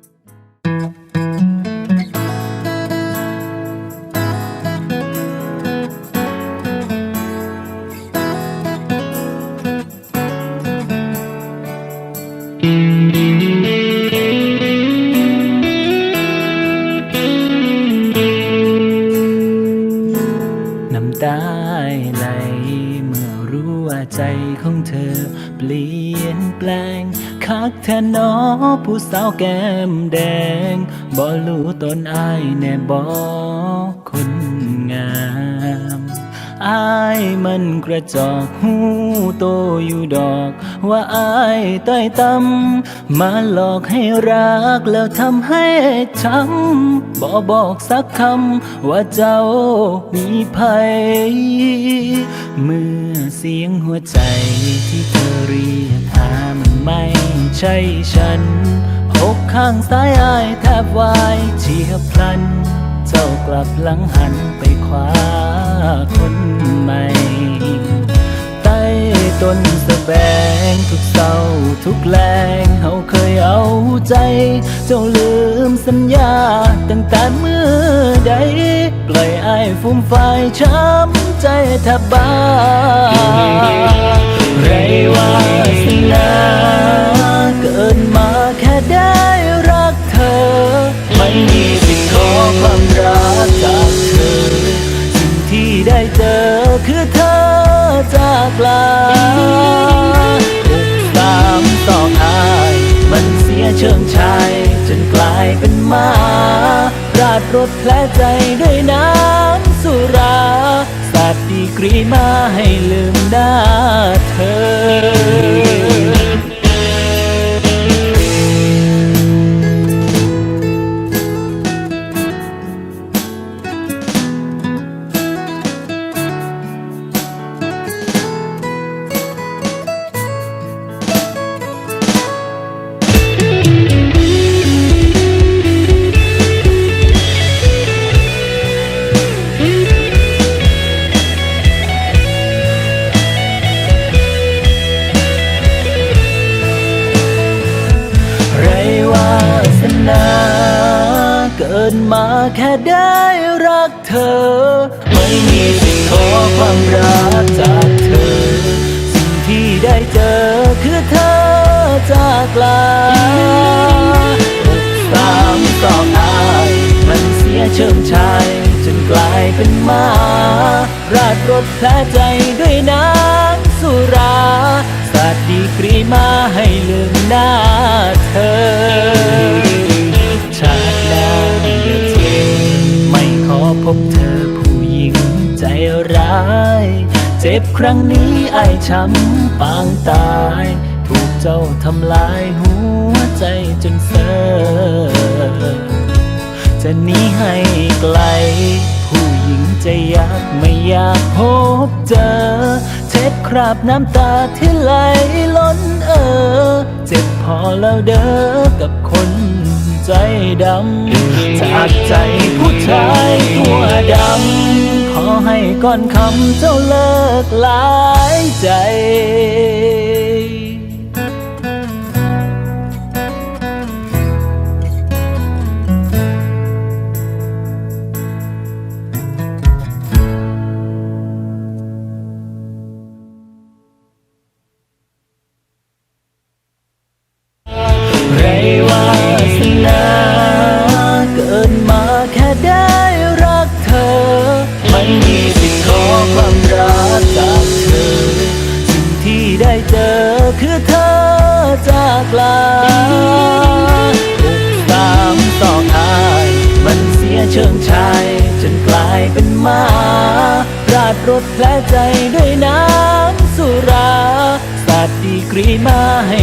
น้ ใจของเธอ เปลี่ยนแปลง คักแท้หนอผู้สาวแก้มแดงบ่รู้ตนอายแน่บ่คน อายมันกระจอกหูโตอยู่ดอก ว่าอายต้อยต่ำมาหลอกให้รักแล้วทำให้ช้ำบอบอกสักคำว่าเจ้ามีภัย เมื่อเสียงหัวใจที่เธอเรียกหามันไม่ใช่ฉันอกข้างซ้ายอายแทบวายเฉียบพลัน เจ้ากลับหลังหันไปคว้าคน นสะแบงทุกเศร้าทุกแรงเขาเคยเอาใจ เจ้าลืมสัญญาตั้งแต่เมื่อใดปล่อยไอ้ายฟุ้มไฟช้ำใจแทบบ้าาดรถแผลใจด้วยน้ำสุราสาดดีกรีมาให้ลืมหน้าเธอ ดมาแค่ได้รักเธอ ไม่มีสิ่งขอความรักจากเธอ สิ่งที่ได้เจอคือเธอจากลาอกสามสองอายมันเสียเชิงชายจนกลายเป็นมา ราดรถแผลใจด้วยน้ำสุรา สาดดีกรีมาให้ลืมหน้าเธอ เจ็บครั้งนี้ไอายช้ำปางตาย ถูกเจ้าทำลายหัวใจจนเซอจะหนีให้ไกล ผู้หญิงจะอยากไม่อยากพบเจอ เช็ดคราบน้ำตาที่ไหลล้นเออ เจ็บพอแล้วเด้อกับคนใจดำจากใจผู้ชายตัวดำขอ ก่อนคำเจ้าเลิกหลายใจไรว่าสนา ราดแผลใจด้วยน้ำสุรา สาดดีกรีมาให้